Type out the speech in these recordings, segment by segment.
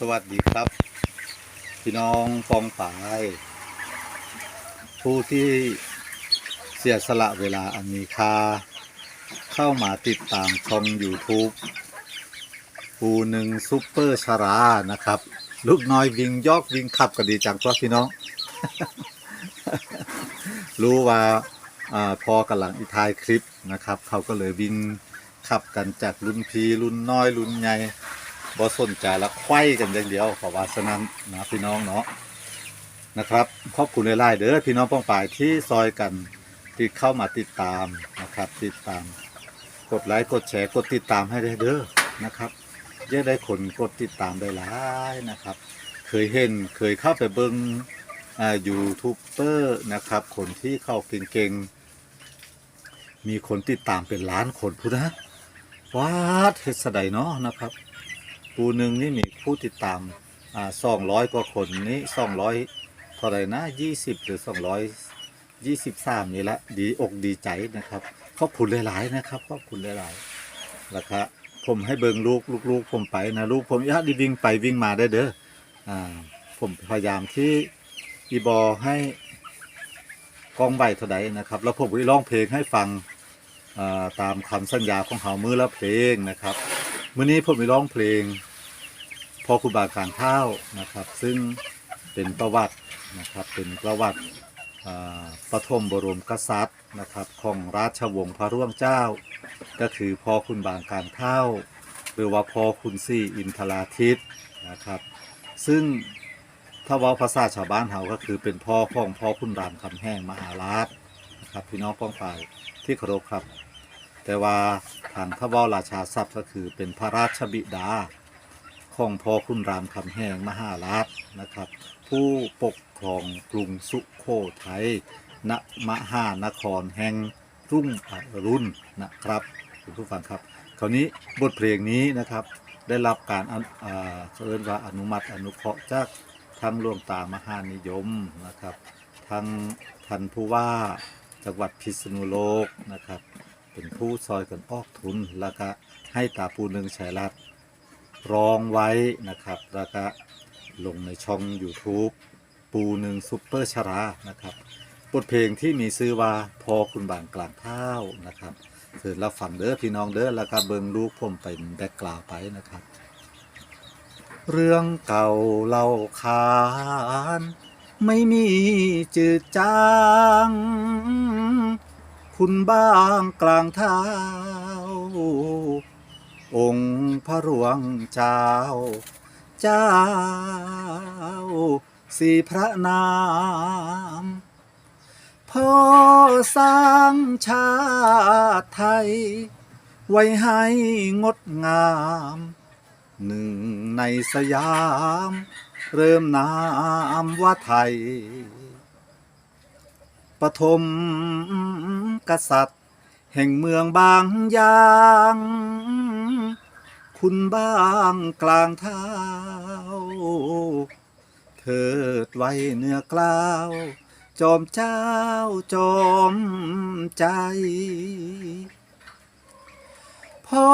สวัสดีครับ พี่น้องปองปายผู้ที่เสียสละเวลาอันมีค่าเข้ามาติดตามช่อง YouTube ปูหนึ่งซุปเปอร์ชารานะครับ ลูกน้อยวิ่งยอกวิ่งขับก็ดีจังครับพี่น้อง รู้ว่าอพอกำลังอีทายคลิปนะครับ เขาก็เลยวิ่งขับกันจากรุ่นพีรุ่นน้อยรุ่นใหญ่ บ่สนใจแล้วไข้กันอย่างเดียวขอว่าสนั้นนะพี่น้องเนาะนะครับขอบคุณหลายๆเด้อพี่น้องป้องปายที่ซอยกันที่เข้ามาติดตามนะครับ ติดตาม กดไลค์กดแชร์กดติดตามให้ได้เด้อนะครับเยอะได้คนกดติดตามได้หลายนะครับ เคยเห็นเคยเข้าไปเบิ้งอ่ายูทูบเบอร์นะครับ คนที่เข้าเก่งๆมีคนติดตามเป็นล้านคนพูดนะว้าเฮ็ดสะใดเนาะนะครับ ปูหนึ่งนี่มีผู้ติดตามอ่าสองร้อยกว่าคนนี้สองร้อยเท่าไหรนะยี่สิบหรือสองร้อยยี่สิบสามนี่ละดีอกดีใจนะครับขอบคุณหลายๆนะครับขอบคุณหลายๆแล้วครับผมให้เบิงลูกลูกๆผมไปนะลูกผมอยาไดีวิ่งไปวิ่งมาได้เด้ออ่าผมพยายามที่อีบอให้กองใบเท่าใดนะครับ แล้วผมก็ร้องเพลงให้ฟังอ่าตามคำสัญญาของเขามือละเพลงนะครับ มื่อนี้ผมไปร้องเพลง พอคุณบาการข้านะครับ ซึ่งเป็นประวัตินะครับเป็นประวัติปฐมบรมกษัตริย์นะครับของราชวงศ์พระร่วงเจ้า ก็คือพ่อคุณบางการข้าหรือว่าพ่อคุณซี่อินทราทิตนะครับ ซึ่งถ้าว่าภาษาชาวบ้านเขาก็คือเป็นพ่อของพ่อคุณรามคำแห้งมหาราชนะครับพี่น้องป้องฝ่ายที่เคารพครับ แต่ว่าทางถ้าว่าราชาทรัพย์ก็คือเป็นพระราชบิดาของพ่อคุณรามคำแหงมหาราชนะครับ ผู้ปกครองกรุงสุขโขทัยณมหานครแห่งรุ่งอรุณนะครับคุณผู้ฟังครับ คราวนี้บทเพลงนี้นะครับได้รับการอนุอ่าเอิ้นว่าอนุมัติอนุเคราะห์จากทั้งหลวงตามหานิยมนะครับ ทั้งท่านผู้ว่าจังหวัดพิษณุโลกนะครับ เป็นผู้ซอยกันออกทุนแล้วก็ให้ตาปูหนึ่งชายรัฐรองไว้นะครับ แล้วก็ลงในช่อง YouTube ปูหนึ่งซุปเปอร์ชารานะครับบทเพลงที่มีชื่อว่าพอคุณบางกลางเท้านะครับเชิญรับฟังเด้อพี่น้องเด้อแล้วก็เบิงลูกผมเป็นแบ็กกราวไปนะครับ เรื่องเก่าเล่าขานไม่มีจืดจาง คุณบ้างกลางเท้า องค์พระหลวงเจ้า เจ้า สีพระนามพ่อสร้างชาติไทย ไว้ให้งดงาม หนึ่งในสยาม เริ่มนามว่าไทย ฐมกษัตริย์ แห่งเมืองบางยาง คุณบ้างกลางเท้าเถิดไว้เนื้อกล้าว จอมเจ้าจอมใจพ่อ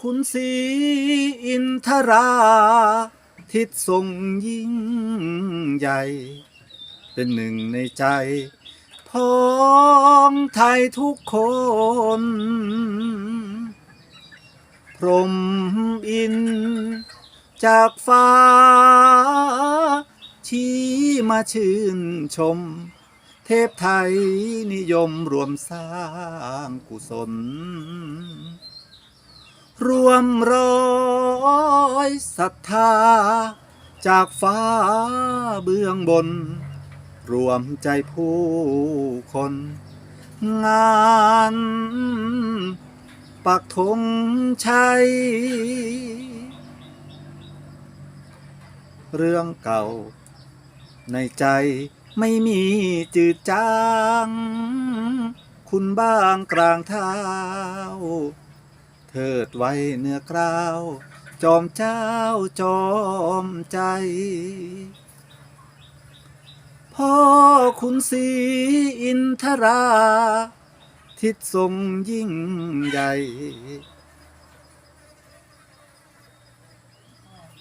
คุณศรีอินทรา ทิศทรงยิ่งใหญ่ เป็นหนึ่งในใจ พ้องไทยทุกคน พรมอิน จากฟ้า ชี้มาชื่นชม เทพไทยนิยมรวมสร้างกุศล รวมร้อยศรัทธา จากฟ้าเบื้องบน รวมใจผู้คน งานปักธงชัย เรื่องเก่า ในใจไม่มีจืดจาง คุณบ้างกลางเท้าเถิดไว้เนื้อกล้าว จอมเจ้าจอมใจ พ่อคุณศรีอินทรา ทิศทรงยิ่งใหญ่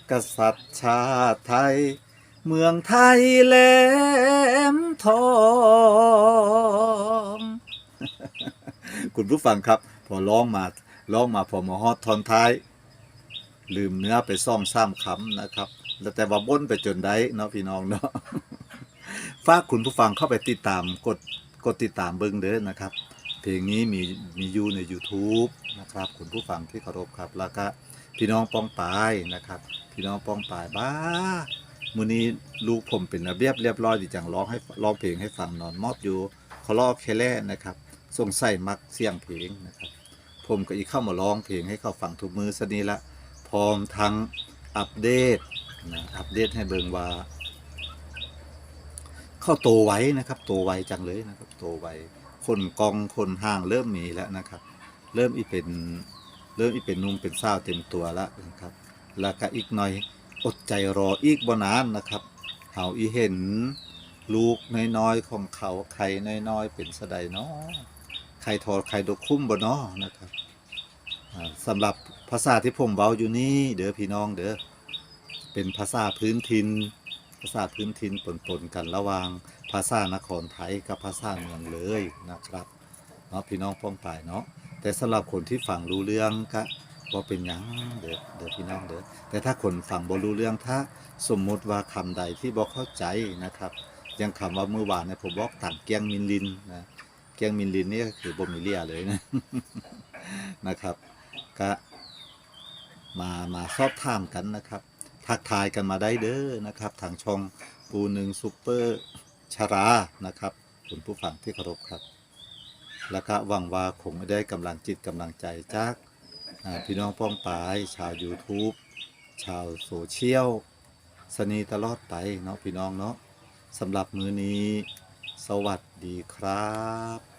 กษัตริย์ชาติไทย เมืองไทยแหลมทอง คุณผู้ฟังครับ พอร้องมาร้องมาพอมาฮอดทอนท้าย ลืมเนื้อไปซ่อมซ้ำคำนะครับแล้วแต่ว่าบ้นไปจนได้เนาะพี่น้องเนาะ ฝากคุณผู้ฟังเข้าไปติดตามกดกดติดตามเบิ้งเด้อนะครับ เพลงนี้มีมีอยู่ใน YouTube นะครับคุณผู้ฟังที่เคารพครับ แล้วก็พี่น้องป้องปายนะครับ พี่น้องป้องปายบ้ามื้อนี้ลูกผมเป็นระเบียบเรียบร้อยดีจังร้องให้ร้องเพลงให้ฟังนอนมอบอยู่เขาลอกแค่แล่นะครับสงสัยมักเสียงเพลงนะครับ ผมก็อีกเข้ามาร้องเพลงให้เขาฟังทุกมือสนีละพร้อมทั้งอัปเดตนะอัปเดตให้เบิงว่า เข้าโตไว้นะครับ โตไวจังเลยนะครับ โตไวคนกองคนห่างเริ่มมีแล้วนะครับ เริ่มอีเป็นเริ่มอีเป็นนุ่มเป็นสาวเต็มตัวแล้วนะครับ แล้วก็อีกหน่อยอดใจรออีกบนานนะครับเฮาอีเห็นลูกน้อยๆของเขาไข่น้อยๆเป็นสะใดเนาะไข่ทอดไข่ดกคุ้มบ่เนาะนะครับอ่าสำหรับภาษาที่ผมเว้าอยู่นี่เด้อพี่น้องเด้อเป็นภาษาพื้นถิ่น ภาษาพื้นถิ่นปนๆกันระหว่างภาษานครไทยกับภาษาเมืองเลยนะครับเนาะพี่น้องป้องปายเนาะแต่สำหรับคนที่ฟังรู้เรื่องก็บ่เป็นหยังเด้อเด้อพี่น้องเด้อแต่ถ้าคนฟังบ่รู้เรื่องถ้าสมมุติว่าคำใดที่บ่เข้าใจนะครับอย่างคำว่าเมื่อวานเนี่ยผมบอกต่างเกียงมินลินนะเกียงมินลินนี่ก็คือบ่มีเลียเลยนะนะครับก็มามาสอบถามกันนะครับ ทักทายกันมาได้เด้อนะครับ ทางช่องปูหนึ่งซูเปอร์ชารานะครับคุณผู้ฟังที่เคารพครับ แล้วก็หวังว่าคงได้กำลังจิตกำลังใจจากพี่น้องป้องปาย ชาว YouTube ชาวโซเชียลสนีตลอดไปเนาะพี่น้องเนาะสำหรับมือนี้ สวัสดีครับ